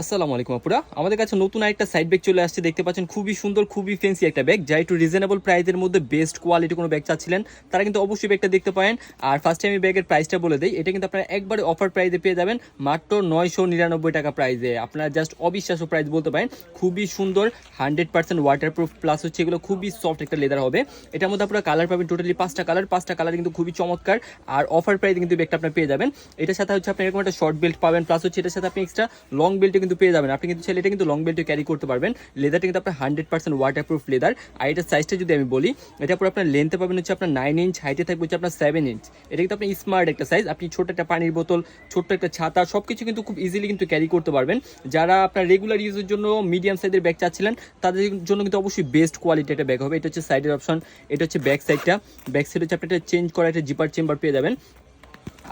আসসালামু আলাইকুম আপুরা। আমাদের কাছে নতুন একটা সাইড ব্যাগ চলে আসছে। দেখতে পাচ্ছেন, খুবই সুন্দর, খুবই ফেন্সি একটা ব্যাগ যা একটু রিজনেবল প্রাইসের মধ্যে বেস্ট কোয়ালিটি কোনো ব্যাগ চাচ্ছিলেন, তারা কিন্তু অবশ্যই ব্যাগটা দেখতে পারেন। আর ফার্স্টে আমি ব্যাগের প্রাইসটা বলে দিই। এটা কিন্তু আপনারা একবারে অফার প্রাইসে পেয়ে যাবেন, মাত্র নয়শো নিরানব্বই টাকা প্রাইসে আপনারা জাস্ট অবিশ্বাস্য প্রাইস বলতে পারেন। খুবই সুন্দর hundred percent water proof plus হচ্ছে এগুলো খুবই সফট একটা লেদার হবে। এটার মধ্যে আপনারা কালার পাবেন টোটালি পাঁচটা কালার পাঁচটা কালার কিন্তু খুবই চমৎকার। আর অফার প্রাইসে কিন্তু ব্যাগটা আপনারা পেয়ে যাবেন। এটার সাথে হচ্ছে আপনি এরকম একটা শর্ট বেল্ট পাবেন প্লাস হচ্ছে এটার সাথে আপনি এক্সট্রা লং বেল্টও কিন্তু পেয়ে যাবেন। আপনি কিন্তু এটা কিন্তু লং বেল্টও ক্যারি করতে পারবেন। লেদারটা কিন্তু আপনার hundred percent water proof leather আর এটার সাইজটা যদি আমি বলি, এটা পুরো আপনার লেন্থে পাবেন হচ্ছে আপনার নাইন ইঞ্চ হাইটে থাকবে হচ্ছে আপনার সেভেন ইঞ্চ এটা কিন্তু আপনি স্মার্ট একটা সাইজ আপনি ছোট একটা পানির বোতল, ছোট্ট একটা ছাতা সব কিছু কিন্তু খুব ইজিলি কিন্তু ক্যারি করতে পারবেন। যারা আপনার রেগুলার ইউজের জন্য মিডিয়াম সাইজের ব্যাগ চাচ্ছিলেন, তাদের জন্য কিন্তু অবশ্যই বেস্ট কোয়ালিটি একটা ব্যাগ হবে। এটা হচ্ছে সাইডের অপশন এটা হচ্ছে ব্যাক সাইডটা ব্যাক সাইড হচ্ছে আপনি এটা চেঞ্জ করা একটা জিপার চেম্বার পেয়ে যাবেন।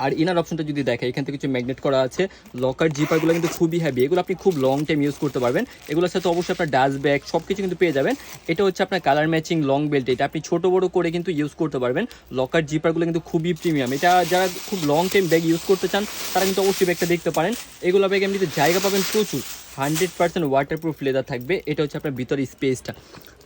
আর ইনার অপশনটা যদি দেখে, এখান থেকে কিছু ম্যাগনেট করা আছে। লকার জিপারগুলো কিন্তু খুবই হ্যাভি এগুলো আপনি খুব লং টাইম ইউজ করতে পারবেন। এগুলোর সাথে অবশ্যই আপনার ডাস্ট ব্যাগ সব কিছু কিন্তু পেয়ে যাবেন। এটা হচ্ছে আপনার কালার ম্যাচিং লং বেল্ট এটা আপনি ছোট, বড় করে কিন্তু ইউজ করতে পারবেন। লকার, জিপারগুলো কিন্তু খুবই প্রিমিয়াম এটা যারা খুব লং টাইম ব্যাগ ইউজ করতে চান, তারা কিন্তু অবশ্যই ব্যাগটা দেখতে পারেন। এগুলো ব্যাগ এমনিতে জায়গা পাবেন প্রচুর। Hundred percent water proof leather থাকবে। এটা হচ্ছে আপনার ভিতরে স্পেসটা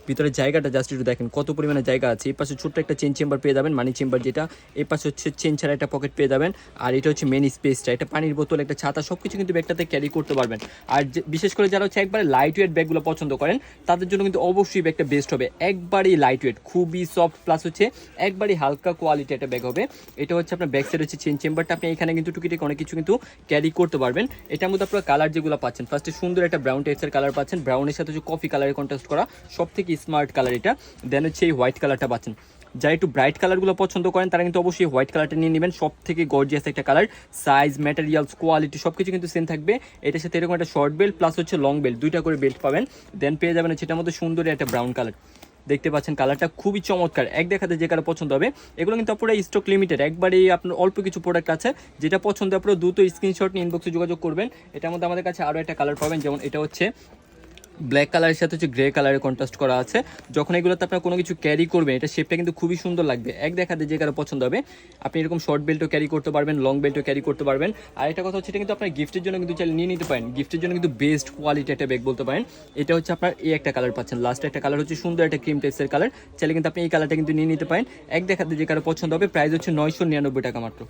ভিতরে জায়গাটা জাস্ট একটু দেখেন, কত পরিমাণে জায়গা আছে। এই পাশে ছোট্ট একটা চেন চেম্বার পেয়ে যাবেন মানি চেম্বার যেটা। এই পাশে হচ্ছে চেন ছাড়া একটা পকেট পেয়ে যাবেন। আর এটা হচ্ছে মেন স্পেসটা এটা পানির বোতল, একটা ছাতা সব কিছু কিন্তু ব্যাগটাতে ক্যারি করতে পারবেন। আর বিশেষ করে যারা হচ্ছে একবারে লাইট ওয়েট ব্যাগগুলো পছন্দ করেন, তাদের জন্য কিন্তু অবশ্যই ব্যাগটা বেস্ট হবে। একবারই লাইট ওয়েট খুবই সফট প্লাস হচ্ছে একবারই হালকা কোয়ালিটি একটা ব্যাগ হবে। এটা হচ্ছে আপনার ব্যাক সাইড হচ্ছে চেন চেম্বারটা আপনি এখানে কিন্তু টুকিটাকি অনেক কিছু কিন্তু ক্যারি করতে পারবেন। এটার মধ্যে আপনার কালার যেগুলো পাচ্ছেন ফার্স্টে সুন্দর একটা ব্রাউন টাইপসের কালার পাচ্ছেন। ব্রাউনের সাথে হচ্ছে কফি কালারের কন্ট্রাস্ট করা। সব থেকে স্মার্ট কালার এটা দেন হচ্ছে এই হোয়াইট কালারটা পাচ্ছেন। যারা একটু ব্রাইট কালারগুলো পছন্দ করেন, তারা কিন্তু অবশ্যই হোয়াইট কালারটা নিয়ে নেবেন। সব থেকে গর্জিয়াস একটা কালার সাইজ ম্যাটেরিয়ালস কোয়ালিটি সব কিছু কিন্তু সেম থাকবে। এটার সাথে এরকম একটা শর্ট বেল্ট প্লাস হচ্ছে লং বেল্ট দুইটা করে বেল্ট পাবেন। দেন পেয়ে যাবেন সেটার মধ্যে সুন্দর একটা ব্রাউন কালার দেখতে পাচ্ছেন কালারটা খুবই চমৎকার। এক দেখাতে যে কালার পছন্দ হবে, এগুলো কিন্তু আপনারা স্টক লিমিটেড একবারেই আপনার অল্প কিছু প্রোডাক্ট আছে, যেটা পছন্দ আপনার দ্রুত স্ক্রিনশট নিয়ে ইনবক্সে যোগাযোগ করবেন। এটার মধ্যে আমাদের কাছে আরও একটা কালার পাবেন, যেমন এটা হচ্ছে ব্ল্যাক কালারের সাথে হচ্ছে গ্রে কালারের কন্ট্রাস্ট করা আছে। যখন এগুলোতে আপনার কোনো কিছু ক্যারি করবেন, এটা শেপটা কিন্তু খুবই সুন্দর লাগবে। এক দেখাতে যে কারও পছন্দ হবে, আপনি এরকম শর্ট বেল্টও ক্যারি করতে পারবেন লং বেল্টও ক্যারি করতে পারবেন। আর একটা কথা হচ্ছে, এটা কিন্তু আপনার গিফটের জন্য কিন্তু চাইলে নিয়ে নিতে পারেন। গিফটের জন্য কিন্তু বেস্ট কোয়ালিটি একটা ব্যাগ বলতে পারেন। এটা হচ্ছে আপনার এই একটা কালার পাচ্ছেন। লাস্ট একটা কালার হচ্ছে সুন্দর একটা ক্রিম টেক্সের কালার চাইলে কিন্তু আপনি এই কালারটা কিন্তু নিয়ে নিতে পারেন। এক দেখাতে যে কারও পছন্দ হবে প্রাইস হচ্ছে নয়শো নিরানব্বই টাকা মাত্র।